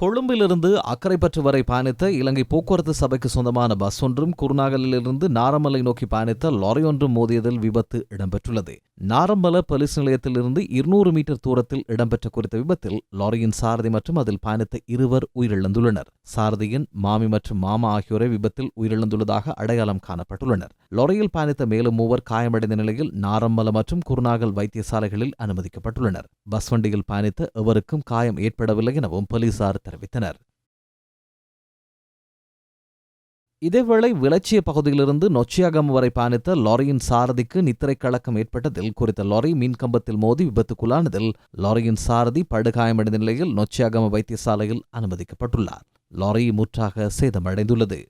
கொழும்பிலிருந்து அக்கரைப்பற்று வரை பயணித்த இலங்கை போக்குவரத்து சபைக்கு சொந்தமான பஸ் ஒன்றும் குருநாகலிலிருந்து நாரமலை நோக்கி பயணித்த லாரி ஒன்றும் மோதியதில் விபத்து இடம்பெற்றுள்ளது. நாரம்பல போலீஸ் நிலையத்திலிருந்து இருநூறு மீட்டர் தூரத்தில் இடம்பெற்ற குறித்த விபத்தில் லாரியின் சாரதி மற்றும் அதில் பயணித்த இருவர் உயிரிழந்துள்ளனர். சாரதியின் மாமி மற்றும் மாமா ஆகியோரை விபத்தில் உயிரிழந்துள்ளதாக அடையாளம் காணப்பட்டுள்ளனர். லொரையில் பயணித்த மேலும் மூவர் காயமடைந்த நிலையில் நாரம்பல மற்றும் குருநாகல் வைத்தியசாலைகளில் அனுமதிக்கப்பட்டுள்ளனர். பஸ் வண்டியில் பயணித்த எவருக்கும் காயம் ஏற்படவில்லை எனவும் போலீசார் தெரிவித்தனர். இதேவேளை விளச்சிய பகுதியிலிருந்து நொச்சியாகம் வரை பயணித்த லாரியின் சாரதிக்கு நித்திரை கலக்கம் ஏற்பட்டதில் குறித்த லாரி மின்கம்பத்தில் மோதி விபத்துக்குள்ளானதில் லாரியின் சாரதி படுகாயமடைந்த நிலையில் நொச்சியாகம வைத்தியசாலையில் அனுமதிக்கப்பட்டுள்ளார். லாரி முற்றாக சேதமடைந்துள்ளது.